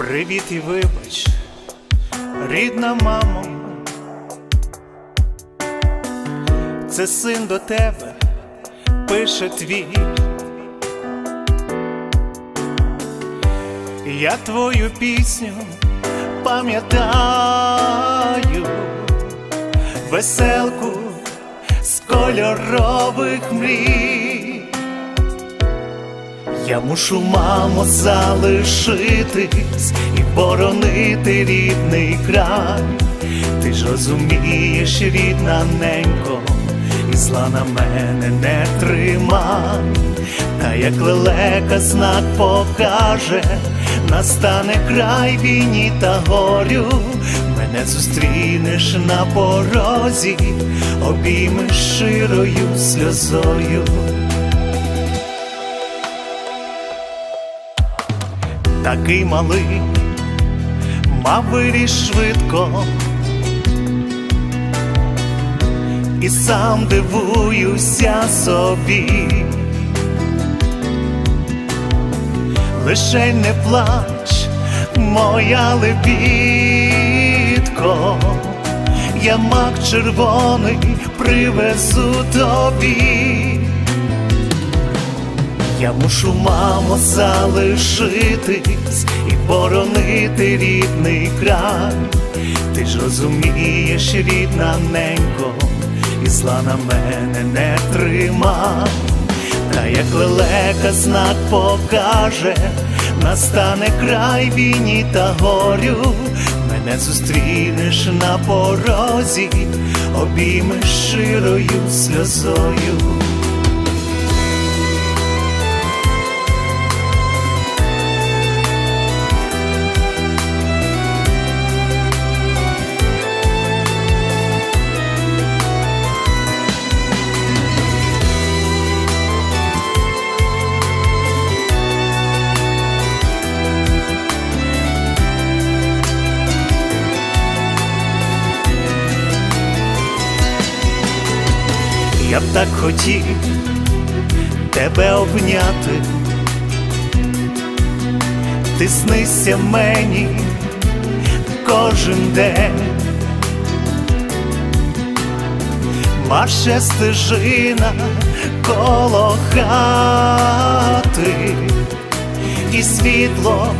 Привіт і вибач, рідна мамо, це син до тебе пише твій. Я твою пісню пам'ятаю, веселку з кольорових мрій. Я мушу, мамо, залишитись і боронити рідний край. Ти ж розумієш, рідна ненько, і зла на мене не тримай. Та як лелека знак покаже, настане край війні та горю. Мене зустрінеш на порозі, обіймеш широю сльозою. Такий малий, мав виріс швидко, і сам дивуюся собі, лише не плач, моя лебідко, я мак червоний привезу тобі. Я мушу, мамо, залишитись і боронити рідний край. Ти ж розумієш, рідна ненько, і зла на мене не тримай. Та як лелека знак покаже, настане край війні та горю. Мене зустрінеш на порозі, обіймеш широю сльозою. Я б так хотів тебе обняти, ти снися мені кожен день, марше стежина коло хати і світло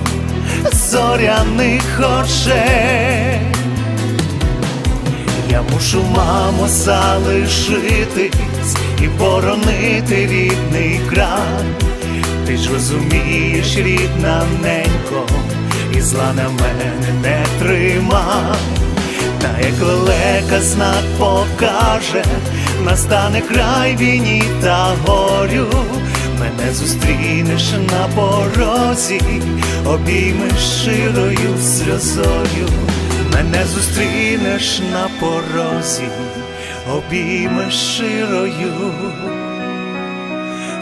зоряних очей. Мушу, мамо, залишитись і боронити рідний край. Ти ж розумієш, рідна ненько, і зла на мене не тримай. Та як лелека знак покаже, настане край війні та горю. Мене зустрінеш на порозі, обіймеш широю сльозою. Мене зустрінеш на порозі, обіймеш широю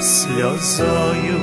сльозою.